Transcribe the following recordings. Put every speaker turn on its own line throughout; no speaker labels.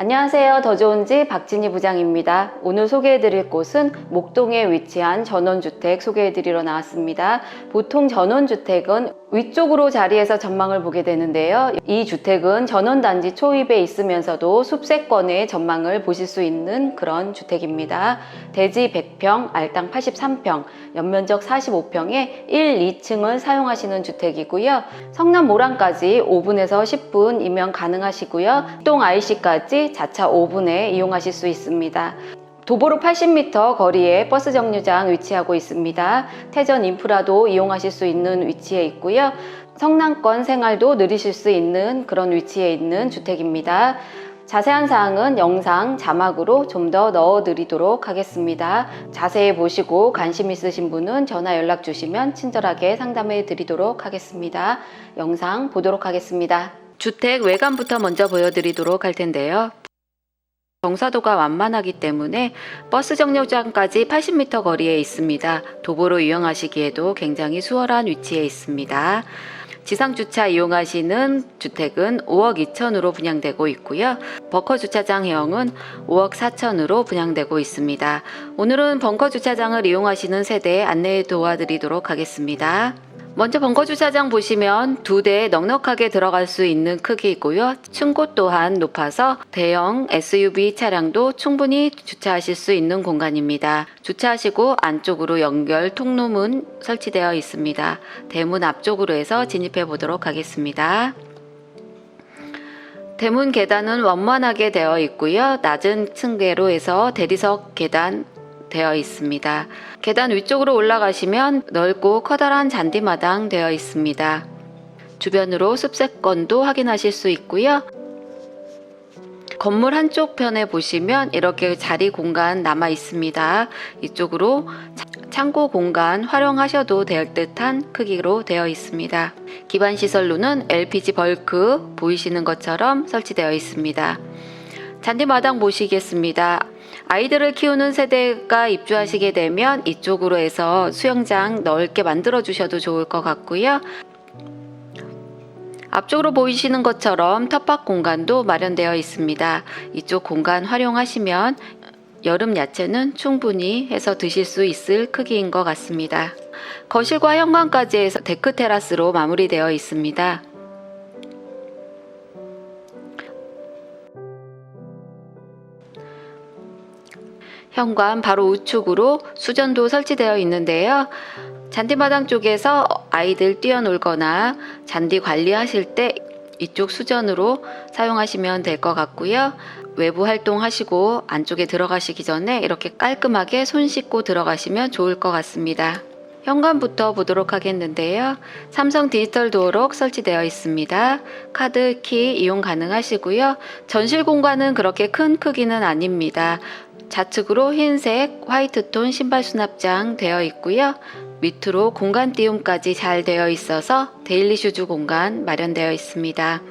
안녕하세요. 더 좋은 집 박진희 부장입니다. 오늘 소개해드릴 곳은 목동에 위치한 전원주택 소개해드리러 나왔습니다. 보통 전원주택은 위쪽으로 자리해서 전망을 보게 되는데요. 이 주택은 전원단지 초입에 있으면서도 숲세권의 전망을 보실 수 있는 그런 주택입니다. 대지 100평, 알당 83평, 연면적 45평에 1, 2층을 사용하시는 주택이고요. 성남 모란까지 5분에서 10분 이면 가능하시고요. 동 IC까지 자차 5분에 이용하실 수 있습니다. 도보로 80m 거리에 버스 정류장 위치하고 있습니다. 태전 인프라도 이용하실 수 있는 위치에 있고요. 성남권 생활도 누리실 수 있는 그런 위치에 있는 주택입니다. 자세한 사항은 영상 자막으로 좀 더 넣어 드리도록 하겠습니다. 자세히 보시고 관심 있으신 분은 전화 연락 주시면 친절하게 상담해 드리도록 하겠습니다. 영상 보도록 하겠습니다. 주택 외관부터 먼저 보여드리도록 할 텐데요. 경사도가 완만하기 때문에 버스 정류장까지 80m 거리에 있습니다. 도보로 이용하시기에도 굉장히 수월한 위치에 있습니다. 지상 주차 이용하시는 주택은 5억 2천으로 분양되고 있고요. 벙커 주차장형은 5억 4천으로 분양되고 있습니다. 오늘은 벙커 주차장을 이용하시는 세대 안내 도와드리도록 하겠습니다. 먼저 벙커 주차장 보시면 두 대 넉넉하게 들어갈 수 있는 크기이고요. 층고 또한 높아서 대형 SUV 차량도 충분히 주차하실 수 있는 공간입니다. 주차하시고 안쪽으로 연결 통로문 설치되어 있습니다. 대문 앞쪽으로 해서 진입해 보도록 하겠습니다. 대문 계단은 원만하게 되어 있고요. 낮은 층계로 해서 대리석 계단 되어 있습니다. 계단 위쪽으로 올라가시면 넓고 커다란 잔디마당 되어 있습니다. 주변으로 숲세권도 확인하실 수 있고요. 건물 한쪽 편에 보시면 이렇게 자리 공간 남아 있습니다. 이쪽으로 창고 공간 활용하셔도 될 듯한 크기로 되어 있습니다. 기반 시설로는 LPG 벌크 보이시는 것처럼 설치되어 있습니다. 잔디마당 보시겠습니다. 아이들을 키우는 세대가 입주하시게 되면 이쪽으로 해서 수영장 넓게 만들어 주셔도 좋을 것 같고요. 앞쪽으로 보이시는 것처럼 텃밭 공간도 마련되어 있습니다. 이쪽 공간 활용하시면 여름 야채는 충분히 해서 드실 수 있을 크기인 것 같습니다. 거실과 현관까지 해서 데크 테라스로 마무리되어 있습니다. 현관 바로 우측으로 수전도 설치되어 있는데요. 잔디마당 쪽에서 아이들 뛰어놀거나 잔디 관리하실 때 이쪽 수전으로 사용하시면 될 것 같고요. 외부 활동하시고 안쪽에 들어가시기 전에 이렇게 깔끔하게 손 씻고 들어가시면 좋을 것 같습니다. 현관부터 보도록 하겠는데요. 삼성 디지털 도어록 설치되어 있습니다. 카드 키 이용 가능하시고요. 전실 공간은 그렇게 큰 크기는 아닙니다. 좌측으로 흰색 화이트톤 신발 수납장 되어 있고요. 밑으로 공간 띄움까지 잘 되어 있어서 데일리 슈즈 공간 마련되어 있습니다.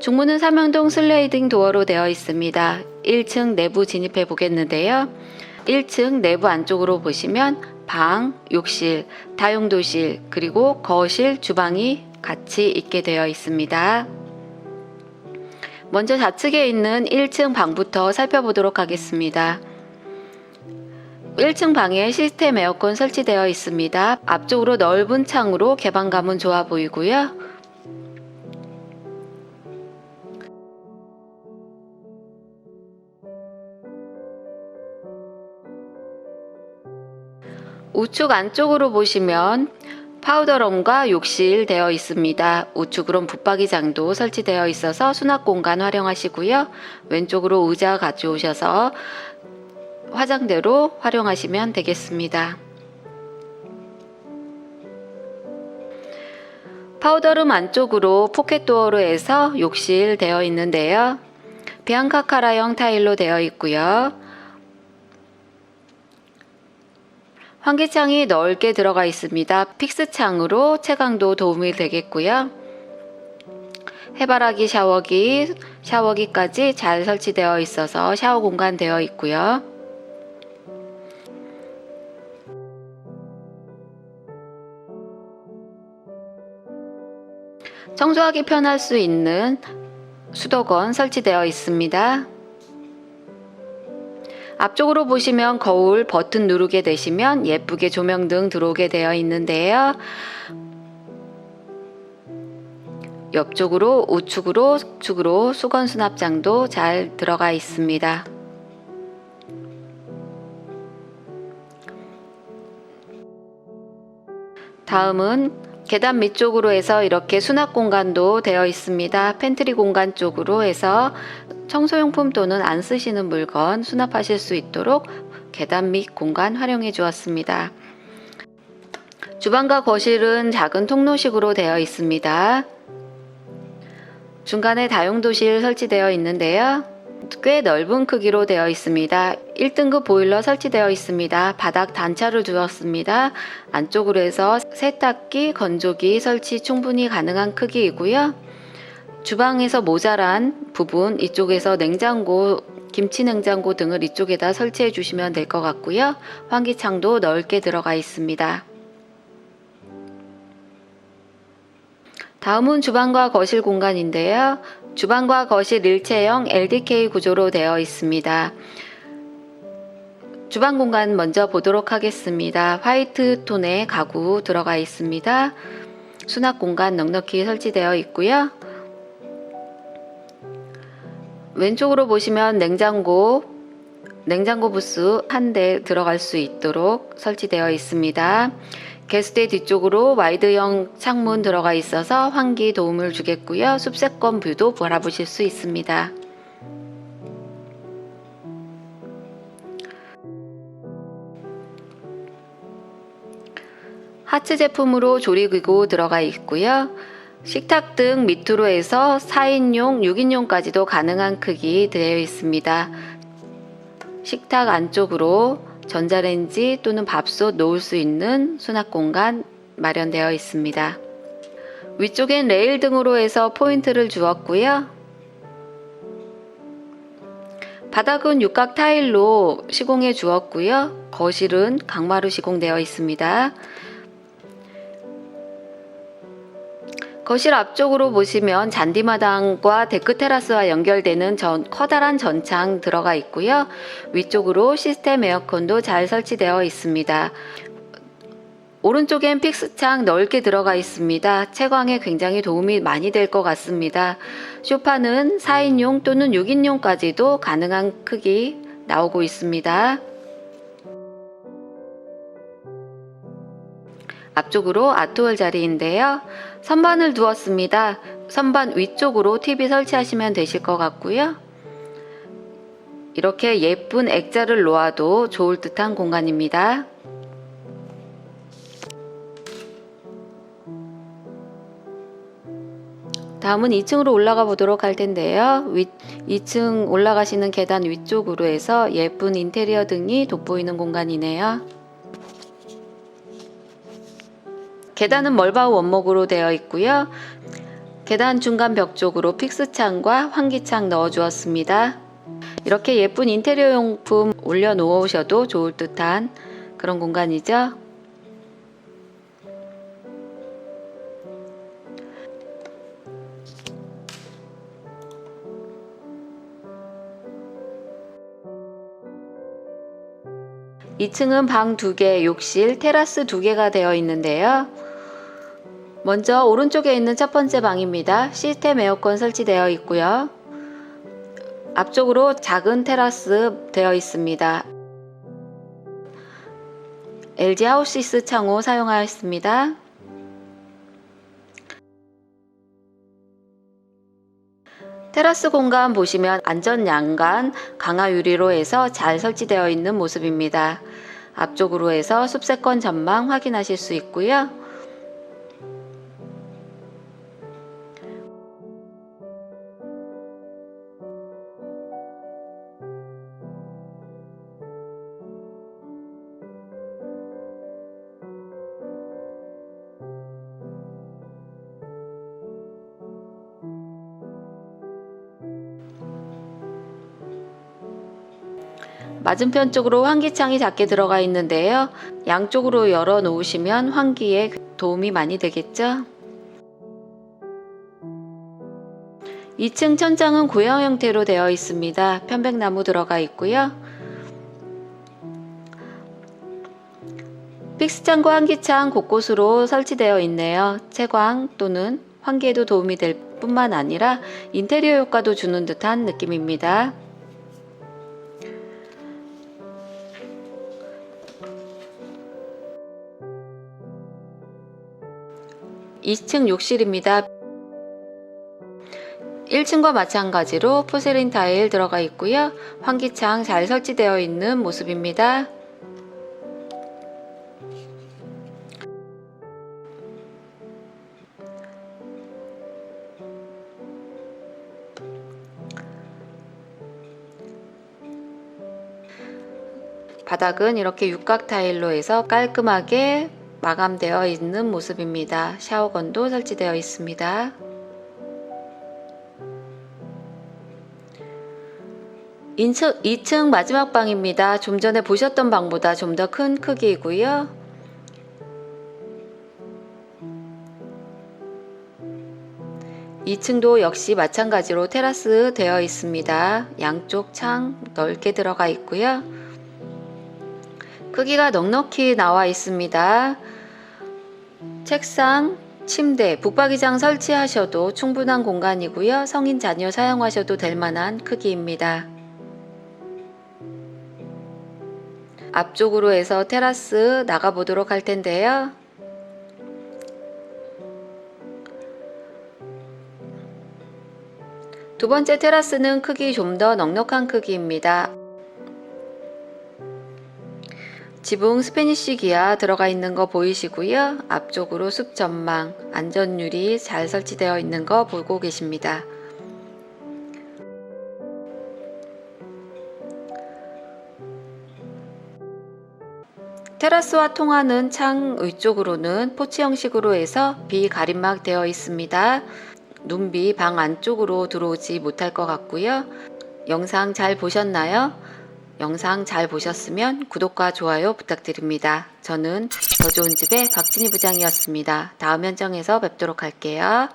중문은 삼명동 슬레이딩 도어로 되어 있습니다. 1층 내부 진입해 보겠는데요. 1층 내부 안쪽으로 보시면 방, 욕실, 다용도실, 그리고 거실, 주방이 같이 있게 되어 있습니다. 먼저 좌측에 있는 1층 방부터 살펴보도록 하겠습니다. 1층 방에 시스템 에어컨 설치되어 있습니다. 앞쪽으로 넓은 창으로 개방감은 좋아 보이고요. 우측 안쪽으로 보시면 파우더룸과 욕실 되어 있습니다. 우측으론 붙박이장도 설치되어 있어서 수납 공간 활용하시고요. 왼쪽으로 의자 가져오셔서 화장대로 활용하시면 되겠습니다. 파우더룸 안쪽으로 포켓도어로 해서 욕실 되어 있는데요. 비앙카카라형 타일로 되어 있고요. 환기창이 넓게 들어가 있습니다. 픽스창으로 채광도 도움이 되겠고요. 해바라기 샤워기, 샤워기까지 잘 설치되어 있어서 샤워 공간 되어 있고요. 청소하기 편할 수 있는 수도건 설치되어 있습니다. 앞쪽으로 보시면 거울 버튼 누르게 되시면 예쁘게 조명등 들어오게 되어 있는데요. 옆쪽으로 우측으로 측으로 수건 수납장도 잘 들어가 있습니다. 다음은 계단 밑 쪽으로 해서 이렇게 수납 공간도 되어 있습니다. 팬트리 공간 쪽으로 해서 청소용품 또는 안 쓰시는 물건 수납하실 수 있도록 계단 밑 공간 활용해 주었습니다. 주방과 거실은 작은 통로식으로 되어 있습니다. 중간에 다용도실 설치되어 있는데요. 꽤 넓은 크기로 되어 있습니다. 1등급 보일러 설치되어 있습니다. 바닥 단차를 두었습니다. 안쪽으로 해서 세탁기, 건조기 설치 충분히 가능한 크기이고요. 주방에서 모자란 부분 이쪽에서 냉장고, 김치 냉장고 등을 이쪽에다 설치해 주시면 될 것 같고요. 환기창도 넓게 들어가 있습니다. 다음은 주방과 거실 공간인데요. 주방과 거실 일체형 LDK 구조로 되어 있습니다. 주방 공간 먼저 보도록 하겠습니다. 화이트 톤의 가구 들어가 있습니다. 수납 공간 넉넉히 설치되어 있고요. 왼쪽으로 보시면 냉장고, 냉장고 부스 한 대 들어갈 수 있도록 설치되어 있습니다. 게스트의 뒤쪽으로 와이드형 창문 들어가 있어서 환기 도움을 주겠고요. 숲세권 뷰도 바라보실 수 있습니다. 하츠 제품으로 조리기구 들어가 있고요. 식탁 등 밑으로 해서 4인용, 6인용까지도 가능한 크기 되어 있습니다. 식탁 안쪽으로 전자레인지 또는 밥솥 놓을 수 있는 수납 공간 마련되어 있습니다. 위쪽엔 레일 등으로 해서 포인트를 주었고요. 바닥은 육각 타일로 시공해 주었고요. 거실은 강마루 시공되어 있습니다. 거실 앞쪽으로 보시면 잔디마당과 데크 테라스와 연결되는 전, 커다란 전창 들어가 있고요. 위쪽으로 시스템 에어컨도 잘 설치되어 있습니다. 오른쪽엔 픽스창 넓게 들어가 있습니다. 채광에 굉장히 도움이 많이 될 것 같습니다. 쇼파는 4인용 또는 6인용까지도 가능한 크기 나오고 있습니다. 앞쪽으로 아트월 자리인데요. 선반을 두었습니다. 선반 위쪽으로 TV 설치하시면 되실 것 같고요. 이렇게 예쁜 액자를 놓아도 좋을 듯한 공간입니다. 다음은 2층으로 올라가 보도록 할 텐데요. 위, 2층 올라가시는 계단 위쪽으로 해서 예쁜 인테리어 등이 돋보이는 공간이네요. 계단은 멀바우 원목으로 되어 있고요. 계단 중간 벽 쪽으로 픽스창과 환기창 넣어 주었습니다. 이렇게 예쁜 인테리어 용품 올려 놓으셔도 좋을 듯한 그런 공간이죠. 이층은 방두 개, 욕실, 테라스 두 개가 되어 있는데요. 먼저 오른쪽에 있는 첫 번째 방입니다. 시스템 에어컨 설치되어 있고요. 앞쪽으로 작은 테라스 되어 있습니다. LG 하우시스 창호 사용하였습니다. 테라스 공간 보시면 안전 양간 강화 유리로 해서 잘 설치되어 있는 모습입니다. 앞쪽으로 해서 숲세권 전망 확인하실 수 있고요. 맞은편 쪽으로 환기창이 작게 들어가 있는데요. 양쪽으로 열어 놓으시면 환기에 도움이 많이 되겠죠. 2층 천장은 고형 형태로 되어 있습니다. 편백나무 들어가 있고요. 픽스창과 환기창 곳곳으로 설치되어 있네요. 채광 또는 환기에도 도움이 될 뿐만 아니라 인테리어 효과도 주는 듯한 느낌입니다. 2층 욕실입니다. 1층과 마찬가지로 포세린 타일 들어가 있고요. 환기창 잘 설치되어 있는 모습입니다. 바닥은 이렇게 육각 타일로 해서 깔끔하게 마감되어 있는 모습입니다. 샤워건도 설치되어 있습니다. 2층, 2층 마지막 방입니다. 좀 전에 보셨던 방보다 좀 더 큰 크기이고요. 이층도 역시 마찬가지로 테라스 되어 있습니다. 양쪽 창 넓게 들어가 있고요. 크기가 넉넉히 나와 있습니다. 책상, 침대, 북박이장 설치하셔도 충분한 공간이고요. 성인 자녀 사용하셔도 될 만한 크기입니다. 앞쪽으로 해서 테라스 나가보도록 할 텐데요. 두 번째 테라스는 크기 좀 더 넉넉한 크기입니다. 지붕 스페니쉬 기아 들어가 있는 거 보이시고요. 앞쪽으로 숲 전망, 안전유리 잘 설치되어 있는 거 보고 계십니다. 테라스와 통하는 창 위쪽으로는 포치 형식으로 해서 비가림막 되어 있습니다. 눈비 방 안쪽으로 들어오지 못할 것 같고요. 영상 잘 보셨나요? 영상 잘 보셨으면 구독과 좋아요 부탁드립니다. 저는 더 좋은 집의 박진희 부장이었습니다. 다음 현장에서 뵙도록 할게요.